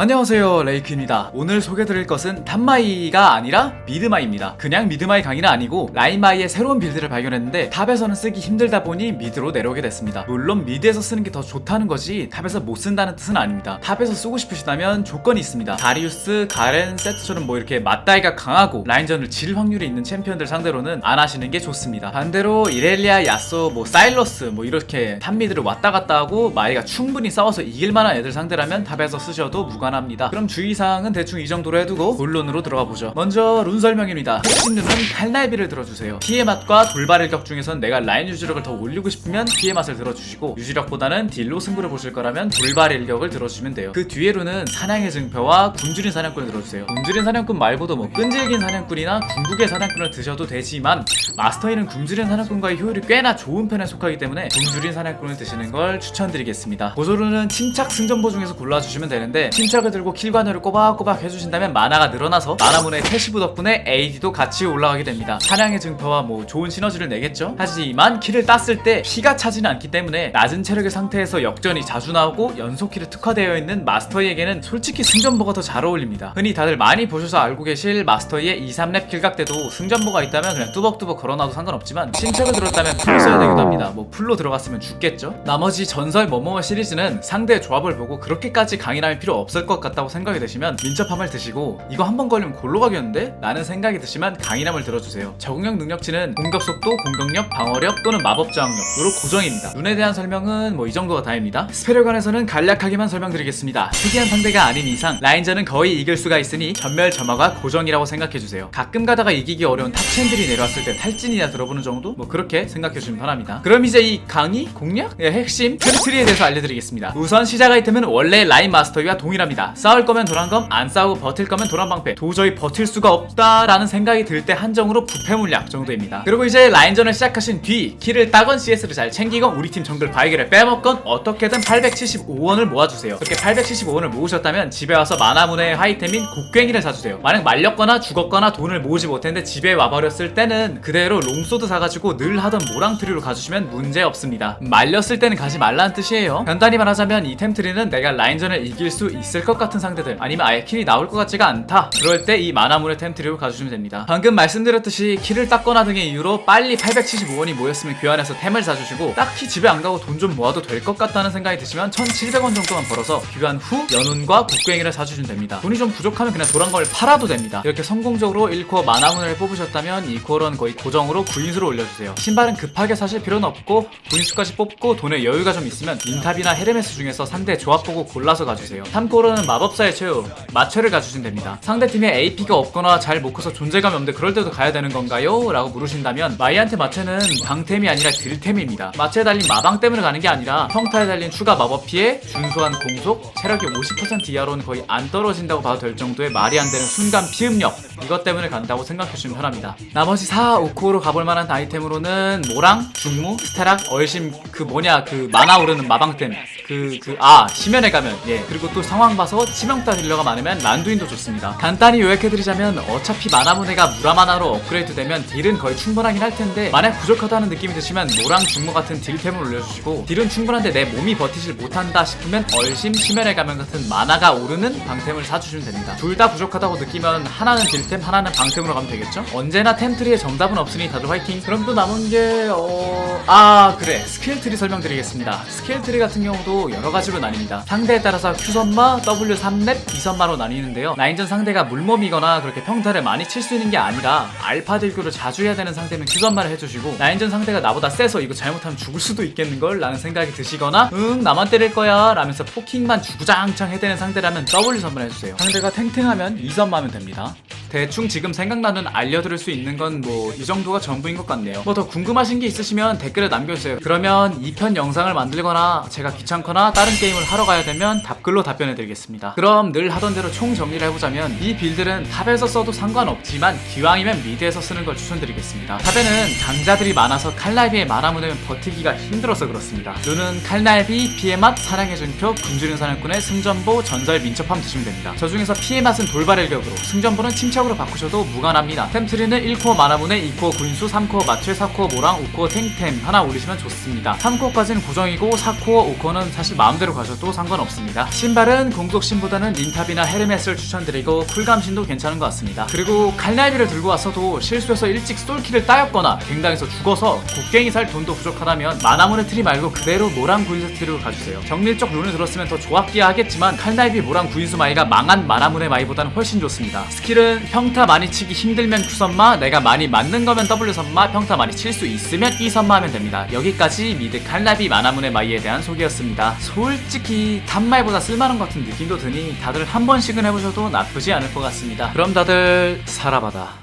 안녕하세요 레이크입니다. 오늘 소개드릴 것은 탑마이가 아니라 미드마이입니다. 그냥 미드마이 강의는 아니고 라인마이의 새로운 빌드를 발견했는데 탑에서는 쓰기 힘들다 보니 미드로 내려오게 됐습니다. 물론 미드에서 쓰는 게 더 좋다는 거지 탑에서 못 쓴다는 뜻은 아닙니다. 탑에서 쓰고 싶으시다면 조건이 있습니다. 다리우스, 가렌, 세트처럼 뭐 이렇게 맞다이가 강하고 라인전을 질 확률이 있는 챔피언들 상대로는 안 하시는 게 좋습니다. 반대로 이렐리아, 야쏘, 뭐 사일러스 뭐 이렇게 탑 미드를 왔다 갔다 하고 마이가 충분히 싸워서 이길 만한 애들 상대라면 탑에서 쓰셔도 무관 합니다. 그럼 주의사항은 대충 이 정도로 해두고 본론으로 들어가 보죠. 먼저 룬 설명입니다. 핵심 룬은 칼날비를 들어주세요. 피해 맛과 돌발 일격 중에선 내가 라인 유지력을 더 올리고 싶으면 피해 맛을 들어주시고 유지력보다는 딜로 승부를 보실 거라면 돌발 일격을 들어주시면 돼요. 그 뒤에 룬은 사냥의 증표와 굶주린 사냥꾼을 들어주세요. 굶주린 사냥꾼 말고도 뭐 끈질긴 사냥꾼이나 궁극의 사냥꾼을 드셔도 되지만 마스터일은 굶주린 사냥꾼과의 효율이 꽤나 좋은 편에 속하기 때문에 굶주린 사냥꾼을 드시는 걸 추천드리겠습니다. 고조루는 침착 승전보 중에서 골라주시면 되는데 침착 을 들고 킬관여를 꼬박꼬박 해주신다면 마나가 늘어나서 마나문의 패시브 덕분에 AD도 같이 올라가게 됩니다. 사냥의 증표와 뭐 좋은 시너지를 내겠죠? 하지만 킬을 땄을 때 피가 차지는 않기 때문에 낮은 체력의 상태에서 역전이 자주 나오고 연속킬에 특화되어 있는 마스터이에게는 솔직히 승전보가 더 잘 어울립니다. 흔히 다들 많이 보셔서 알고 계실 마스터이의 2, 3렙 킬각 때도 승전보가 있다면 그냥 뚜벅뚜벅 걸어놔도 상관없지만 침착을 들었다면 풀 써야 되기도 합니다. 뭐 풀로 들어갔으면 죽겠죠? 나머지 전설 뭐뭐뭐 시리즈는 상대의 조합을 보고 그렇게까지 강인할 필요 없을 것 같다고 생각이 드시면 민첩함을 드시고 이거 한 번 걸리면 골로 가겠는데? 라는 생각이 드시면 강인함을 들어주세요 적응력 능력치는 공격 속도, 공격력, 방어력 또는 마법 저항력으로 고정입니다 눈에 대한 설명은 뭐 이 정도가 다입니다 스페셜 관에서는 간략하게만 설명드리겠습니다 특이한 상대가 아닌 이상 라인전은 거의 이길 수가 있으니 전멸 점화가 고정이라고 생각해주세요 가끔 가다가 이기기 어려운 탑챔들이 내려왔을 때 탈진이나 들어보는 정도? 뭐 그렇게 생각해주시면 편합니다 그럼 이제 이 강의? 공략? 의 핵심 템트리에 대해서 알려드리겠습니다 우선 시작 아이템은 원래 라인 마스터위와 동일합니다 싸울 거면 도란검 안 싸우고 버틸 거면 도란방패. 도저히 버틸 수가 없다라는 생각이 들 때 한정으로 부패 물약 정도입니다. 그리고 이제 라인전을 시작하신 뒤 킬을 따건 CS를 잘 챙기건 우리 팀 정글 바이게를 빼먹건 어떻게든 875원을 모아주세요. 그렇게 875원을 모으셨다면 집에 와서 마나문의 하이템인 곡괭이를 사주세요. 만약 말렸거나 죽었거나 돈을 모으지 못했는데 집에 와버렸을 때는 그대로 롱소드 사가지고 늘 하던 모랑트리로 가주시면 문제 없습니다. 말렸을 때는 가지 말라는 뜻이에요. 간단히 말하자면 이 템트리는 내가 라인전을 이길 수 있을 것 같은 상대들 아니면 아예 킬이 나올 것 같지가 않다. 그럴 때 이 마나문의 템트리로 가주시면 됩니다. 방금 말씀드렸듯이 킬을 땄거나 등의 이유로 빨리 875원이 모였으면 교환해서 템을 사주시고 딱히 집에 안 가고 돈 좀 모아도 될 것 같다는 생각이 드시면 1700원 정도만 벌어서 교환 후 연운과 곡괭이를 사주시면 됩니다. 돈이 좀 부족하면 그냥 도란걸 팔아도 됩니다. 이렇게 성공적으로 1코어 마나문을 뽑으셨다면 2코어는 거의 고정으로 구인수로 올려주세요. 신발은 급하게 사실 필요는 없고 구인수까지 뽑고 돈에 여유가 좀 있으면 린탑이나 헤르메스 중에서 상대 조합 보고 골라서 가주세요. 3코어 는 마법사의 최후 마체를 가주시면 됩니다. 상대팀에 AP가 없거나 잘 못 커서 존재감이 없는데 그럴 때도 가야 되는 건가요? 라고 물으신다면 마이한테 마체는 방템이 아니라 딜템입니다. 마체에 달린 마방 때문에 가는 게 아니라 평타에 달린 추가 마법 피해 준수한 공속 체력이 50% 이하로는 거의 안 떨어진다고 봐도 될 정도의 말이 안 되는 순간 피흡력 이것 때문에 간다고 생각해주시면 편합니다. 나머지 4, 5코어로 가볼 만한 아이템으로는 모랑, 중무, 스테락, 얼심 그 뭐냐 그 만화 오르는 마방템 그 그 아 심연에 가면 예 그리고 또 상황 봐서 치명타 딜러가 많으면 란두인도 좋습니다. 간단히 요약해드리자면 어차피 마나무네가 무라마나로 업그레이드 되면 딜은 거의 충분하긴 할 텐데 만약 부족하다는 느낌이 드시면 모랑 중무 같은 딜템을 올려주시고 딜은 충분한데 내 몸이 버티질 못한다 싶으면 얼심 심연에 가면 같은 마나가 오르는 방템을 사주시면 됩니다. 둘 다 부족하다고 느끼면 하나는 딜템 하나는 방템으로 가면 되겠죠? 언제나 템트리에 정답은 없으니 다들 화이팅! 그럼 또 남은 게 어... 아 그래. 스킬 트리 설명드리겠습니다. 스킬 트리 같은 경우도 여러 가지로 나뉩니다. 상대에 따라서 Q선마, W3렙, 2선마로 나뉘는데요. 라인전 상대가 물몸이거나 그렇게 평타를 많이 칠 수 있는 게 아니라 알파 딜교를 자주 해야 되는 상대면 Q선마를 해주시고 라인전 상대가 나보다 세서 이거 잘못하면 죽을 수도 있겠는걸? 라는 생각이 드시거나 응 나만 때릴 거야 라면서 포킹만 주구장창 해대는 상대라면 W선마를 해주세요. 상대가 탱탱하면 2선마면 됩니다 대충 지금 생각나는 알려드릴 수 있는 건 뭐 이 정도가 전부인 것 같네요. 뭐 더 궁금하신 게 있으시면 댓글에 남겨주세요. 그러면 2편 영상을 만들거나 제가 귀찮거나 다른 게임을 하러 가야 되면 답글로 답변해드리겠습니다. 그럼 늘 하던 대로 총 정리를 해보자면 이 빌드는 탑에서 써도 상관없지만 기왕이면 미드에서 쓰는 걸 추천드리겠습니다. 탑에는 강자들이 많아서 칼날비의 만화문을 버티기가 힘들어서 그렇습니다. 룬은 칼날비, 피해 맛, 사랑의 증표, 굶주린 사냥꾼의 승전보, 전설 민첩함 드시면 됩니다. 저 중에서 피해 맛은 돌발 일격으로, 승전보는 침착 시작으로 바꾸셔도 무관합니다. 템트리는 1코어 마나문에 2코어 구인수, 3코어 마체, 4코어 모랑, 5코어 탱템 하나 올리시면 좋습니다. 3코어까지는 고정이고 4코어, 5코어는 사실 마음대로 가셔도 상관없습니다. 신발은 공독신보다는 닌탑이나 헤르메스를 추천드리고 쿨감신도 괜찮은 것 같습니다. 그리고 칼날비를 들고 왔어도 실수해서 일찍 솔키를 따였거나 갱당해서 죽어서 곡괭이 살 돈도 부족하다면 마나문의 트리 말고 그대로 모랑 구인수 트리로 가주세요. 정밀적 룬을 들었으면 더 좋았기야 하겠지만 칼날비 모랑 구인수 마이가 망한 마나문의 마이보다는 훨씬 좋습니다. 스킬은 평타 많이 치기 힘들면 Q선마, 내가 많이 맞는 거면 W선마, 평타 많이 칠 수 있으면 E선마 하면 됩니다. 여기까지 미드 칼날비 마나문의 마이에 대한 소개였습니다. 솔직히 단마이보다 쓸만한 것 같은 느낌도 드니 다들 한 번씩은 해보셔도 나쁘지 않을 것 같습니다. 그럼 다들 살아봐다.